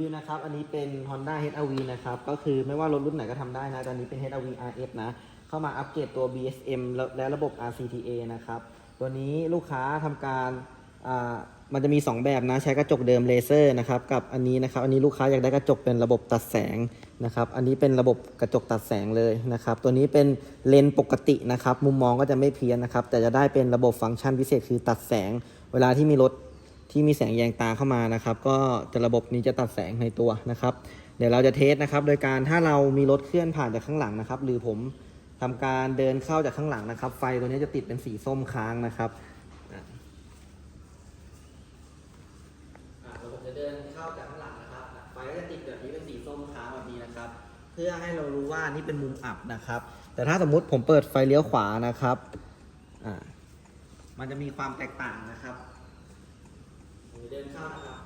วิวนะครับ อันนี้เป็น Honda HR-V นะครับ ก็คือไม่ว่ารถรุ่นไหนก็ทำได้นะตอนนี้เป็น HR-V RS นะ เข้ามาอัปเกรดตัว BSM และและระบบ RCTA นะครับ ตัวนี้ลูกค้าทำการ อ่า มันจะมี 2 แบบนะ ใช้กระจกเดิมเลเซอร์นะครับ กับอันนี้นะครับ อันนี้ลูกค้าอยากได้กระจกเป็นระบบตัดแสงนะครับ อันนี้เป็นระบบกระจกตัดแสงเลยนะครับ ตัวนี้เป็นเลนส์ปกตินะครับ มุมมองก็จะไม่เพี้ยนนะครับ แต่จะได้เป็นระบบฟังก์ชันพิเศษคือตัดแสง เวลาที่มีรถ ที่มีแสงแยงตาเข้ามานะครับ ก็จะระบบนี้จะตัดแสงในตัวนะครับ เดี๋ยวเราจะเทสนะครับ โดยการถ้าเรามีรถเคลื่อนผ่านจากข้างหลังนะครับ หรือผมทำการเดินเข้าจากข้างหลังนะครับ ไฟตัวนี้จะติดเป็นสีส้มค้างนะครับอะอะเดี๋ยวผมจะเดินเข้าจากข้างหลังนะครับ ไฟก็จะติดแบบนี้เป็นสีส้มค้างแบบนี้นะครับ เพื่อให้เรารู้ว่านี่เป็นมุมอับนะครับ แต่ถ้าสมมุติผมเปิดไฟเลี้ยวขวานะครับ อะมันจะมีความแตกต่างนะครับ เดินเข้านะครับ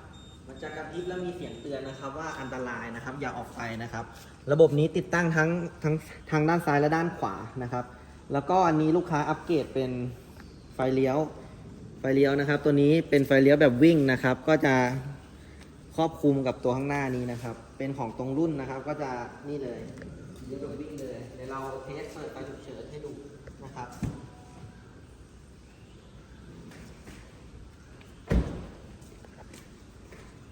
มันจะกระพริบแล้วมีเสียงเตือนนะครับ ว่าอันตรายนะครับ อย่าออกไปนะครับ ระบบนี้ติดตั้งทั้งทั้งทางด้านซ้ายและด้านขวานะครับ แล้วก็อันนี้ลูกค้าอัปเกรดเป็นไฟเลี้ยว ไฟเลี้ยวนะครับ ตัวนี้เป็นไฟเลี้ยวแบบวิ่งนะครับ ก็จะครอบคลุมกับตัวข้างหน้านี้นะครับ เป็นของตรงรุ่นนะครับ ก็จะนี่เลยเลี้ยวแบบวิ่งเลยเดี๋ยวเราเทสเปิดไฟฉุกเฉินให้ดูนะครับ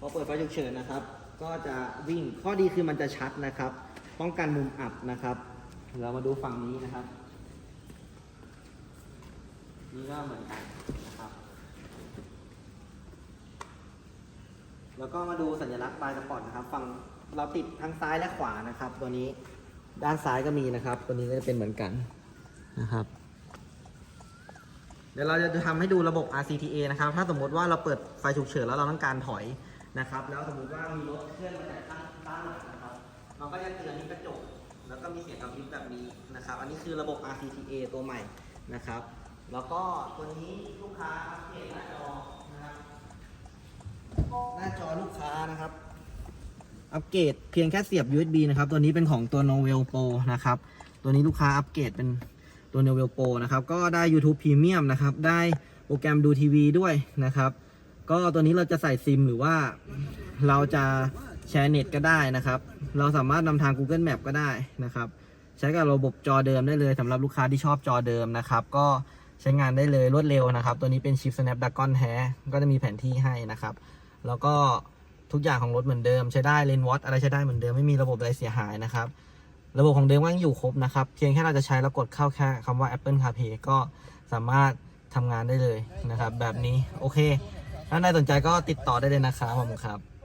อเปิดไฟฉุกเฉินนะครับ ก็จะวิ่งข้อดีคือมันจะชัดนะครับ ป้องกันมุมอับนะครับ เรามาดูฝั่งนี้นะครับ นี่ก็เหมือนกันนะครับ แล้วก็มาดูสัญลักษณ์ปลายกระป๋องนะครับ ฝั่งเราติดทั้งซ้ายและขวานะครับ ตัวนี้ด้านซ้ายก็มีนะครับ ตัวนี้ก็จะเป็นเหมือนกันนะครับเดี๋ยวเราจะทำให้ดูระบบ RCTA นะครับ ถ้าสมมติว่าเราเปิดไฟฉุกเฉินแล้วเราต้องการถอย นะครับ แล้วสมมติว่ามีรถเคลื่อนมาจากด้านด้านหลังนะครับ มันก็จะเตือนที่กระจก แล้วก็มีเสียงกระพริบแบบนี้นะครับ อันนี้คือระบบ RCTA ตัวใหม่นะครับ แล้วก็ตัวนี้ลูกค้าอัปเกรดหน้าจอนะครับ หน้าจอลูกค้านะครับ อัปเกรดเพียงแค่เสียบ USB นะครับ ตัวนี้เป็นของตัว Novel Pro นะครับ ตัวนี้ลูกค้าอัปเกรดเป็นตัว Novel Pro นะครับ ก็ได้ YouTube Premium นะครับ ได้โปรแกรมดูทีวีด้วยนะครับ ก็ตัวนี้เราจะใส่ซิมหรือว่าเราจะแชร์เน็ตก็ได้นะครับ เราสามารถนำทาง Google Map ก็ได้นะครับ ใช้กับระบบจอเดิมได้เลยสำหรับลูกค้าที่ชอบจอเดิมนะครับ ก็ใช้งานได้เลยรวดเร็วนะครับ ตัวนี้เป็นชิป Snapdragon แท้ก็จะมีแผนที่ให้นะครับ แล้วก็ทุกอย่างของรถเหมือนเดิมใช้ได้เลนวอตอะไรใช้ได้เหมือนเดิมไม่มีระบบอะไรเสียหายนะครับ ระบบของเดิมก็ยังอยู่ครบนะครับ เพียงแค่เราจะใช้แล้วกดเข้าแค่คำว่า Apple CarPlay ก็สามารถทำงานได้เลยนะครับ แบบนี้โอเค ถ้าใครสนใจก็ติดต่อได้เลยนะครับผมครับ